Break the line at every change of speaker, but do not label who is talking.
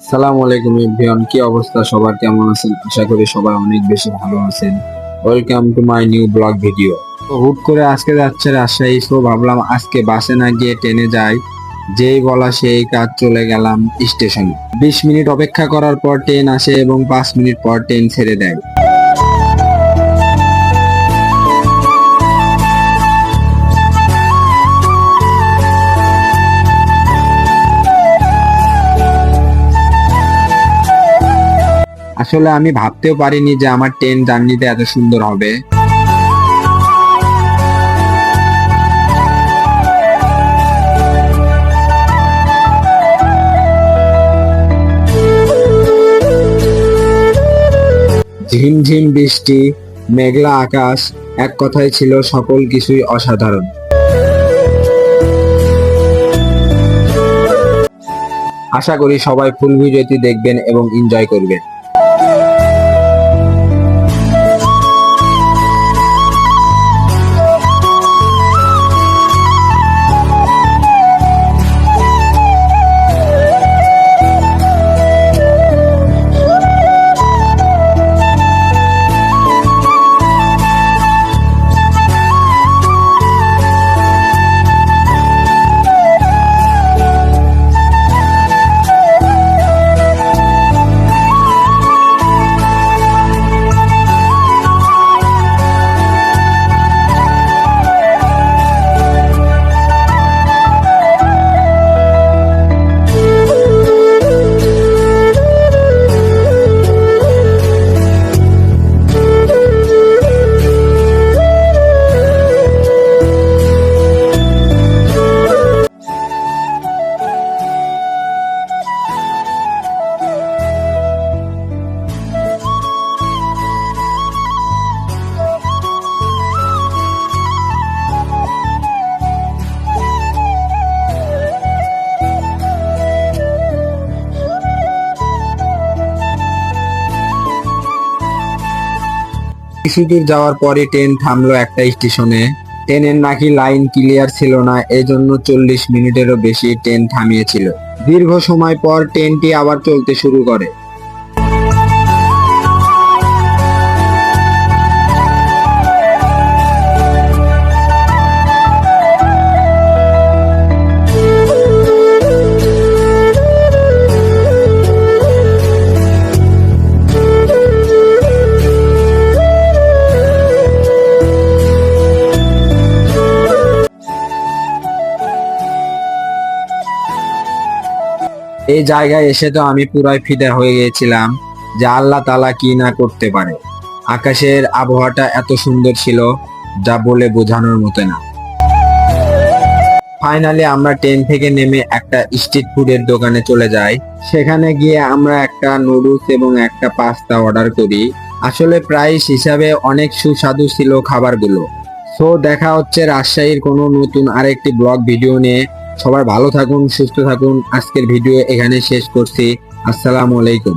সালামু আলাইকুম এভরিওয়ান, কি অবস্থা? সবার কেমন আছেন? আশা করি সবাই অনেক বেশি ভালো আছেন। Welcome to my new blog video তো হুট করে আজকে যাচ্ছে রাজশাহী সো ভাবলাম আজকে বাসে না গিয়ে ট্রেনে যাই। যেই বলা সেই কাজ চলে গেলাম স্টেশনে। বিশ মিনিট অপেক্ষা করার পর ট্রেন আসে এবং পাঁচ মিনিট পর ট্রেন ছেড়ে দেয়। আসলে আমি ভাবতেও পারিনি যে আমার ট্রেন জার্নিতে এত সুন্দর হবে। ঝিমঝিম বৃষ্টি, মেঘলা আকাশ, এক কথায় ছিল সকল কিছুই অসাধারণ। আশা করি সবাই ফুল ভিডিওটি দেখবেন এবং এনজয় করবেন। কিছু দূর যাওয়ার পরে ট্রেন থামলো একটা স্টেশনে। ট্রেনের নাকি লাইন ক্লিয়ার ছিল না, এজন্য চল্লিশ মিনিটেরও বেশি ট্রেন থামিয়েছিল। দীর্ঘ সময় পর ট্রেনটি আবার চলতে শুরু করে। এই জায়গায় এসে তো আমি পুরাই ফিদা হয়ে গিয়েছিলাম যে আল্লাহ তালা কি না করতে পারে। আকাশের আবহাওয়াটা এত সুন্দর ছিল যা বলে বোঝানোর মতো না। ফাইনালি আমরা ট্রেন থেকে নেমে একটা স্ট্রিট ফুডের দোকানে চলে যাই। সেখানে গিয়ে আমরা একটা নুডলস এবং একটা পাস্তা অর্ডার করি। আসলে প্রাইস হিসাবে অনেক সুস্বাদু ছিল খাবারগুলো। সো দেখা হচ্ছে রাজশাহীর কোনো নতুন আরেকটি ব্লগ ভিডিও নিয়ে। সবাই ভালো থাকুন সুস্থ থাকুন। আজকের ভিডিও এখানে শেষ করছি। আসসালামু আলাইকুম।